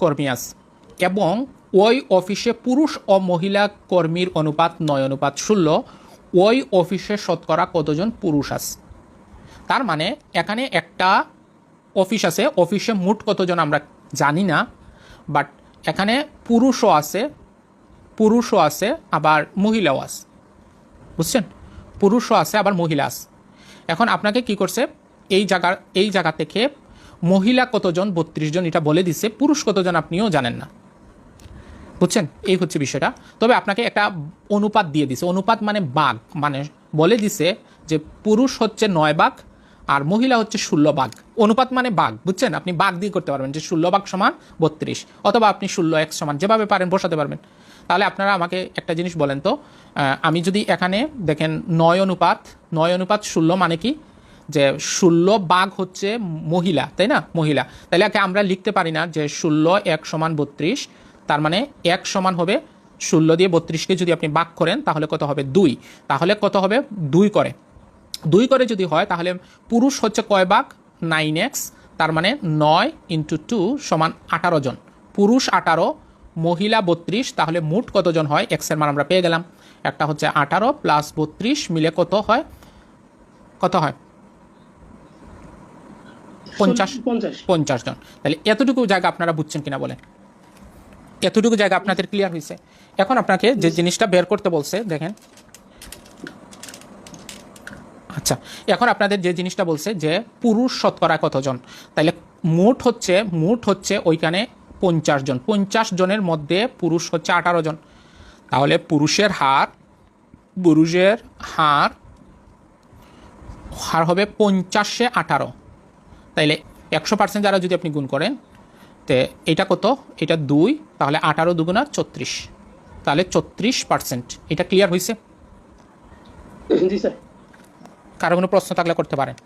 কর্মী আছে এবং ওই অফিসে পুরুষ ও মহিলা কর্মীর অনুপাত নয়, অনুপাত ষোলো। ওই অফিসে শতকরা কতজন পুরুষ আছে তার মানে এখানে একটা অফিস আছে, অফিসে মোট কতজন আমরা জানি না, বাট এখানে পুরুষও আছে পুরুষও আছে, আবার মহিলাও আছে বুঝছেন? পুরুষও আছে, আবার মহিলা আছে এখন আপনাকে কি করছে, এই জায়গা এই জায়গা থেকে মহিলা কতজন? বত্রিশ জন, এটা বলে দিছে। পুরুষ কতজন আপনিও জানেন না। বুঝছেন? এই হচ্ছে বিষয়টা। তবে আপনাকে একটা অনুপাত দিয়ে দিছে। অনুপাত মানে বাঘ। মানে বলে দিছে যে পুরুষ হচ্ছে নয় বাঘ আর মহিলা হচ্ছে ষোলো বাঘ। অনুপাত মানে বাঘ, বুঝছেন? আপনি বাঘ দিয়ে করতে পারবেন যে ষোলো বাঘ সমান বত্রিশ অথবা আপনি ষোলো এক সমান যেভাবে পারেন বসাতে পারবেন। তাহলে আপনারা আমাকে একটা জিনিস বলেন তো আমি যদি এখানে দেখেন নয় অনুপাত নয় অনুপাত ষোলো মানে কি? যে ষোলো বাঘ হচ্ছে মহিলা, তাই না? মহিলা। তাহলে আমরা লিখতে পারি না যে ষোলো এক সমান বত্রিশ, তার মানে এক সমান হবে ষোলো দিয়ে বত্রিশকে যদি আপনি বাঘ করেন, তাহলে কত হবে? দুই। তাহলে কত হবে? দুই করে। দুই করে যদি হয়, তাহলে পুরুষ হচ্ছে কয় বাঘ? নাইন এক্স, তার মানে নয় ইন্টু টু সমান আঠারো জন। পুরুষ আঠারো, মহিলা বত্রিশ, তাহলে মোট কতজন হয়? এক্সের মান আমরা পেয়ে গেলাম। একটা হচ্ছে আঠারো প্লাস বত্রিশ মিলে কত হয়? কত হয়? পঞ্চাশ। পঞ্চাশ। জন। তাহলে এতটুকু জায়গা আপনারা বুঝছেন কিনা বলেন? এতটুকু জায়গা আপনাদের ক্লিয়ার হয়েছে। এখন আপনাকে যে জিনিসটা বের করতে বলছে দেখেন। আচ্ছা এখন আপনাদের যে জিনিসটা বলছে যে পুরুষ শতকরা কতজন? তাহলে মোট হচ্ছে মোট হচ্ছে ওইখানে পঞ্চাশ জন। পঞ্চাশ জনের মধ্যে পুরুষ হচ্ছে আঠারো জন। তাহলে পুরুষের হার পুরুষের হার হার হবে পঞ্চাশে আঠারো। তাইলে একশো পার্সেন্ট দ্বারা যদি আপনি গুণ করেন তে এটা কত? এটা দুই তাহলে আঠারো দুগুণা চত্রিশ তাহলে চত্রিশ পার্সেন্ট এটা ক্লিয়ার হয়েছে কারও কোনো প্রশ্ন থাকলে করতে পারেন।